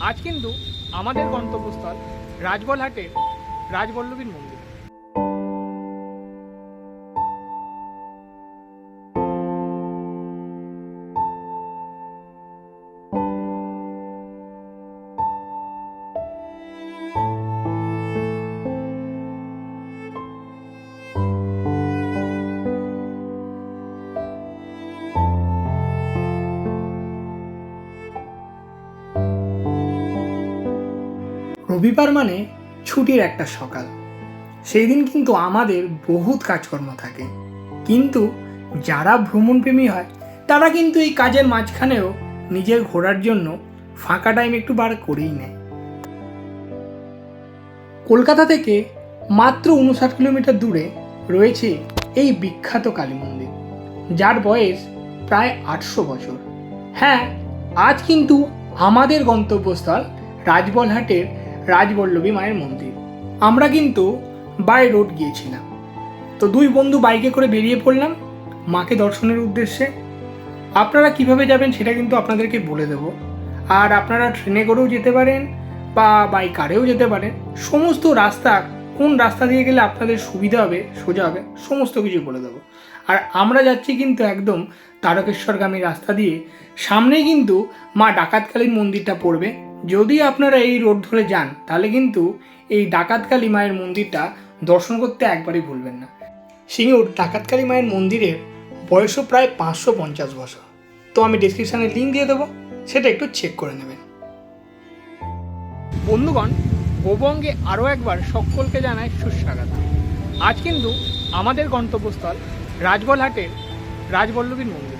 আজ কিন্তু আমাদের গন্তব্যস্থল রাজবলহাটের রাজবল্লভীর মন্দির। রবিবার মানে ছুটির একটা সকাল। সেই দিন কিন্তু আমাদের বহুত কাজকর্ম থাকে। কিন্তু যারা ভ্রমণপ্রেমী হয়, তারা কিন্তু এই কাজের মাঝখানেও নিজের ঘোরার জন্য ফাঁকা টাইম একটু বার করেই নেয়। কলকাতা থেকে মাত্র উনষাট কিলোমিটার দূরে রয়েছে এই বিখ্যাত কালী মন্দির, যার বয়স প্রায় আটশো বছর। হ্যাঁ আজ কিন্তু আমাদের গন্তব্যস্থল রাজবলহাটের রাজবল্লভী মায়ের মন্দির। আমরা কিন্তু বাই রোড গিয়েছিলাম। তো দুই বন্ধু বাইকে করে বেরিয়ে পড়লাম মাকে দর্শনের উদ্দেশ্যে। আপনারা কীভাবে যাবেন সেটা কিন্তু আপনাদেরকে বলে দেব। আর আপনারা ট্রেনে করেও যেতে পারেন বা বাই কারেও যেতে পারেন। সমস্ত রাস্তা, কোন রাস্তা দিয়ে গেলে আপনাদের সুবিধা হবে, সোজা হবে, সমস্ত কিছু বলে দেবো। আর আমরা যাচ্ছি কিন্তু একদম তারকেশ্বরগামী রাস্তা দিয়ে। সামনেই কিন্তু মা ডাকাতকালীর মন্দিরটা পড়বে। যদি আপনারা এই রোড ধরে যান, তাহলে কিন্তু এই ডাকাতকালী মায়ের মন্দিরটা দর্শন করতে একবারই ভুলবেন না। সিঙ্গুর ডাকাতকালী মায়ের মন্দিরের বয়সও প্রায় পাঁচশো পঞ্চাশ বছর। তো আমি ডিসক্রিপশানে লিঙ্ক দিয়ে দেবো, সেটা একটু চেক করে নেবেন। বন্ধুগণ, গোবঙ্গে আরও একবার সকলকে জানায় সুস্বাগত। আজ কিন্তু আমাদের গন্তব্যস্থল রাজবলহাটের রাজবল্লভীর মন্দির।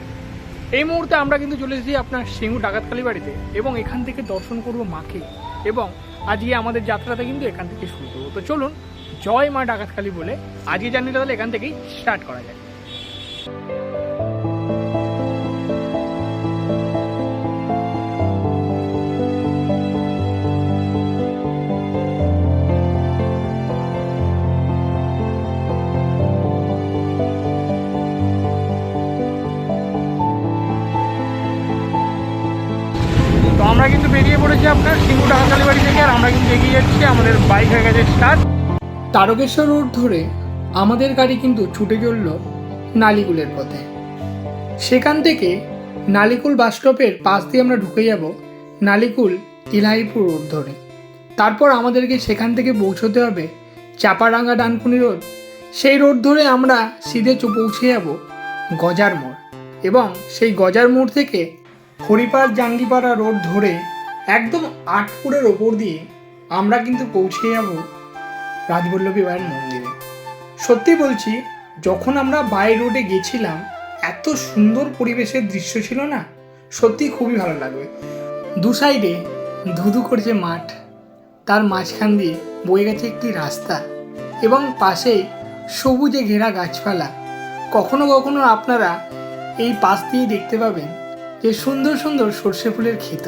এই মুহূর্তে আমরা কিন্তু চলে এসেছি আপনার সিঙ্গু ডাকাতকালী বাড়িতে এবং এখান থেকে দর্শন করব মাকে এবং আজকে আমাদের যাত্রাটা কিন্তু এখান থেকে শুরু করব। তো চলুন, জয় মা ডাকাতকালী বলে আজকে জার্নিটা তাহলে এখান থেকেই স্টার্ট করা যায় তো আমরা কিন্তু বেরিয়ে পড়েছি আপনার সিঙ্গু ডাকাতকালী বাড়ি থেকে, আর আমরা কিন্তু এগিয়ে যাচ্ছি, আমাদের বাইক হয়ে গেছে স্টার্ট তারকেশ্বর রোড ধরে আমাদের গাড়ি কিন্তু ছুটে চলল নালিকুলের পথে। সেখান থেকে নালিকুল বাস স্টপের পাশ দিয়ে আমরা ঢুকে যাব নালিকুল ইলাহিপুর রোড ধরে। তারপর আমাদেরকে সেখান থেকে পৌঁছতে হবে চাপাডাঙ্গা ডানকুনি রোড। সেই রোড ধরে আমরা সিধে পৌঁছে যাব গজার মোড় এবং সেই গজার মোড় থেকে হরিপাল জাঙ্গিপাড়া রোড ধরে একদম আটপুরের ওপর দিয়ে আমরা কিন্তু পৌঁছে যাব রাজবল্লভী মায়ের মন্দিরে। সত্যি বলছি, যখন আমরা বাই রোডে গেছিলাম, এত সুন্দর পরিবেশের দৃশ্য ছিল না? সত্যি খুবই ভালো লাগবে। দু সাইডে ধুধু করছে মাঠ, তার মাঝখান দিয়ে বয়ে গেছে একটি রাস্তা এবং পাশে সবুজে ঘেরা গাছপালা। কখনো কখনো আপনারা এই পাশ দিয়ে দেখতে পাবেন যে সুন্দর সুন্দর সর্ষে ফুলের ক্ষেত।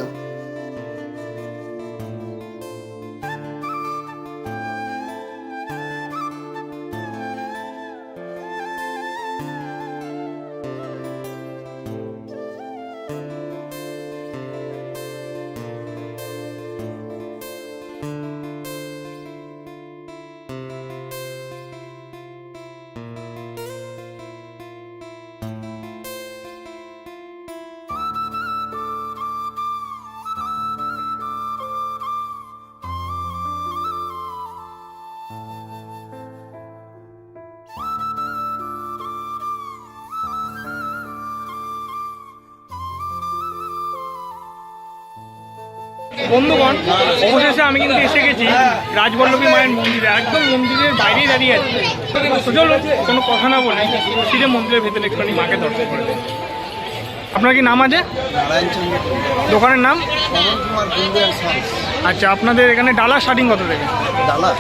বন্ধুগণ অবশেষে আমি কিন্তু এসে গেছি রাজবল্লভী মায়ের মন্দিরে। একদম মন্দিরের বাইরেই দাঁড়িয়ে আছি। চলো কোনো কথা না বলে সিধে মন্দিরের ভেতরে একটুখানি মাকে দর্শন করে। আপনার কি নাম আছে? দোকানের নাম? আচ্ছা আপনাদের এখানে ডালা শার্টিং কত থেকে? ডালা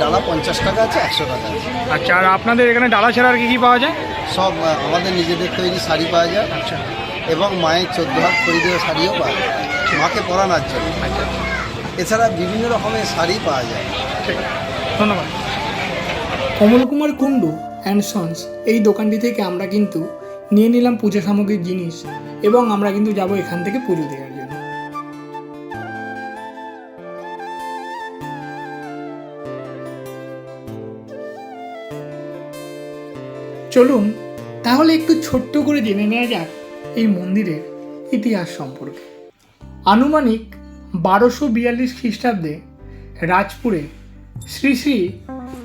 ডালা পঞ্চাশ টাকা আছে একশো টাকা আছে। আচ্ছা আর আপনাদের এখানে ডালা ছাড়া আর কি কি পাওয়া যায়? সব আমাদের নিজেদের তৈরি শাড়ি পাওয়া যায়। আচ্ছা। এবং মায়ের চোদ্দ হাত পরিধেয় শাড়িও পাওয়া যায়। মাকে পড়ানোর জন্য। এছাড়া বিভিন্ন রকমের শাড়ি পাওয়া যায়। ধন্যবাদ। কমল কুমার কুণ্ডু অ্যান্ড সন্স এই দোকানটি থেকে আমরা কিন্তু নিয়ে নিলাম পূজা সামগ্রীর জিনিস এবং আমরা কিন্তু যাব এখান থেকে পুজো দেওয়ার জন্য। চলুন, তাহলে একটু ছোট্ট করে জেনে নেওয়া যাক এই মন্দিরের ইতিহাস সম্পর্কে। আনুমানিক বারোশো বিয়াল্লিশ খ্রিস্টাব্দে রাজপুরে শ্রী শ্রী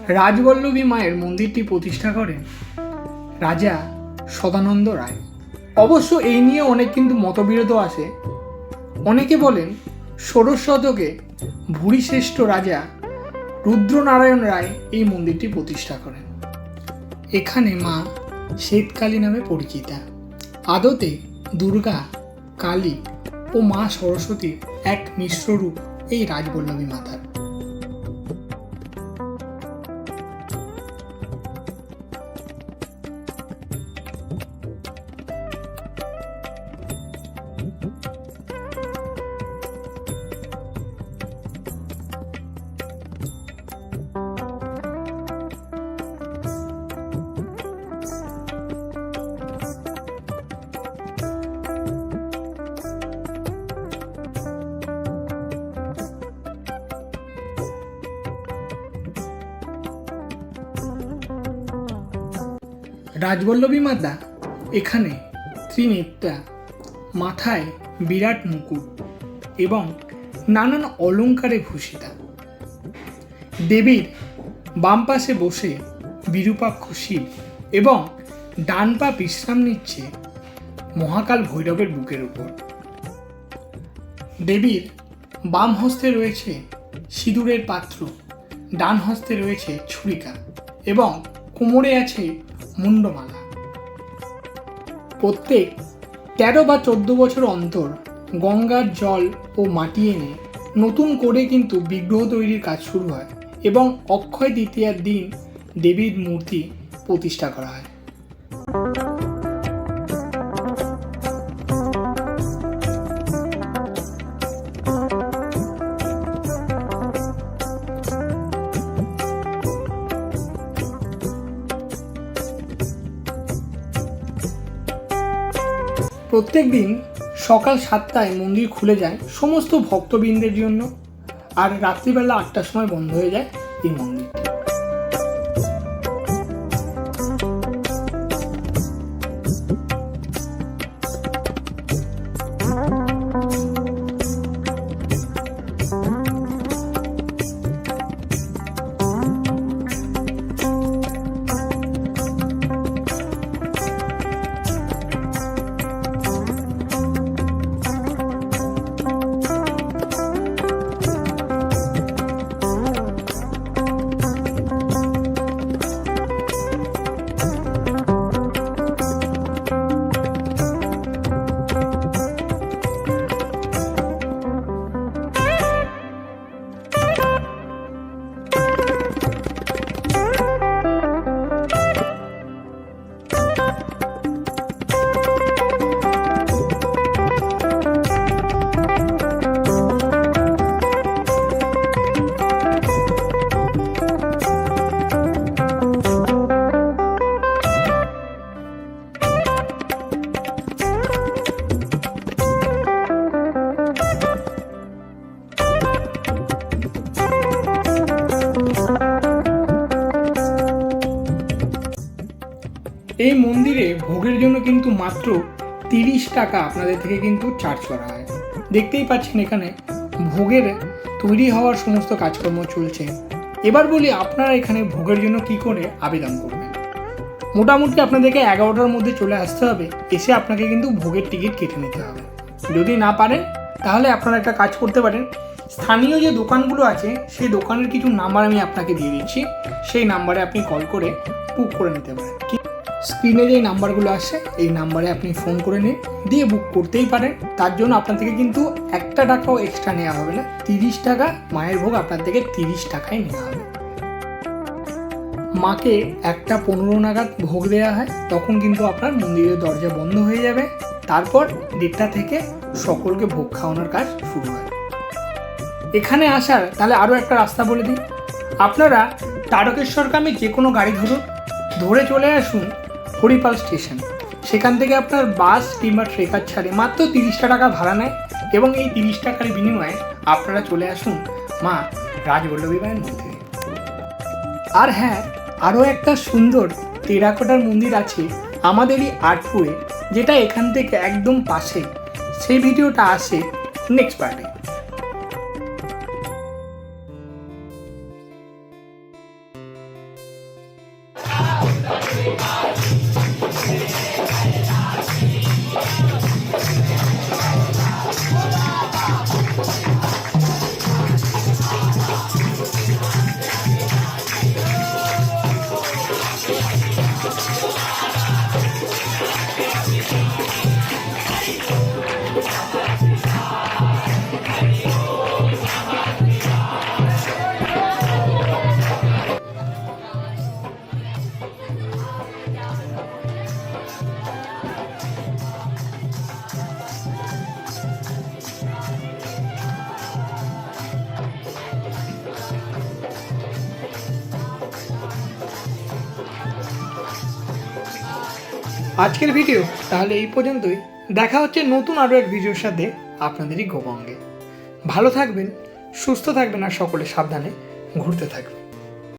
রাজবল্লভী মায়ের মন্দিরটি প্রতিষ্ঠা করেন রাজা সদানন্দ রায়। অবশ্য এই নিয়ে অনেক কিন্তু মতবিরোধ আসে। অনেকে বলেন ষোড়শ শতকে ভুরিশ্রেষ্ঠ রাজা রুদ্রনারায়ণ রায় এই মন্দিরটি প্রতিষ্ঠা করেন। এখানে মা শ্বেতকালী নামে পরিচিতা। আদতে দুর্গা, কালী ও মা সরস্বতীর এক মিশ্র রূপ এই রাজবল্লভী মাতার। রাজবল্লভী মাতা এখানে ত্রিনেত্রা মাথায় বিরাট মুকুট এবং নানান অলঙ্কারে ভূষিতা। দেবীর বাম পাশে বসে বিরূপাক্ষ শিব এবং ডান পা বিশ্রাম নিচ্ছে মহাকাল ভৈরবের বুকের উপর। দেবীর বাম হস্তে রয়েছে সিঁদুরের পাত্র, ডান হস্তে রয়েছে ছুরিকা এবং কোমরে আছে মুন্ডমালা। প্রত্যেক তেরো বা চোদ্দ বছর অন্তর গঙ্গার জল ও মাটি এনে নতুন করে কিন্তু বিগ্রহ তৈরির কাজ শুরু হয় এবং অক্ষয় দ্বিতীয়ার দিন দেবীর মূর্তি প্রতিষ্ঠা করা হয়। প্রত্যেক দিন সকাল সাতটায় মন্দির খুলে যায় সমস্ত ভক্তবৃন্দের জন্য আর রাত্রিবেলা আটটার সময় বন্ধ হয়ে যায় এই মন্দিরটি। এই মন্দিরে ভোগের জন্য কিন্তু মাত্র তিরিশ টাকা আপনাদের থেকে কিন্তু চার্জ করা হয়। দেখতেই পাচ্ছেন এখানে ভোগের তৈরি হওয়ার সমস্ত কাজকর্ম চলছে। এবার বলি আপনারা এখানে ভোগের জন্য কি করে আবেদন করবেন? মোটামুটি আপনাদেরকে এগারোটার মধ্যে চলে আসতে হবে, এসে আপনাকে কিন্তু ভোগের টিকিট কেটে নিতে হবে। যদি না পারেন, তাহলে আপনারা একটা কাজ করতে পারেন। স্থানীয় যে দোকানগুলো আছে, সেই দোকানের কিছু নাম্বার আমি আপনাকে দিয়ে দিচ্ছি। সেই নাম্বারে আপনি কল করে বুক করে নিতে পারেন। স্ক্রিনে যে নাম্বারগুলো আসছে এই নাম্বারে আপনি ফোন করে নিন, দিয়ে বুক করতেই পারেন। তার জন্য আপনার থেকে কিন্তু একটা টাকাও এক্সট্রা নেওয়া হবে না। তিরিশ টাকা, মায়ের ভোগ আপনার থেকে তিরিশ টাকায় নেওয়া হবে। মাকে একটা পনেরো নাগাদ ভোগ দেওয়া হয়, তখন কিন্তু আপনার মন্দিরের দরজা বন্ধ হয়ে যাবে। তারপর দেড়টা থেকে সকলকে ভোগ খাওয়ানোর কাজ শুরু হয়। এখানে আসার, তাহলে আরও একটা রাস্তা বলে দিই। আপনারা তারকেশ্বরগামী যে কোনো গাড়ি ধরুন। ধরে চলে আসুন হরিপাল স্টেশন। সেখান থেকে আপনার বাস কিংবা ট্রেকার ছাড়ে মাত্র তিরিশটা টাকা ভাড়া নেয় এবং এই তিরিশ টাকার বিনিময়ে আপনারা চলে আসুন মা রাজবল্লভী মায়ের মন্দিরে। আর হ্যাঁ আরও একটা সুন্দর টেরাকোটার মন্দির আছে আমাদেরই আটপুরে, যেটা এখান থেকে একদম পাশে। সেই ভিডিওটা আসে নেক্সট পার্টে আজকের ভিডিও তাহলে এই পর্যন্তই। দেখা হচ্ছে নতুন আরও এক ভিডিওর সাথে আপনাদেরই গোবঙ্গে ভালো থাকবেন, সুস্থ থাকবেন আর সকলে সাবধানে ঘুরতে থাকবেন।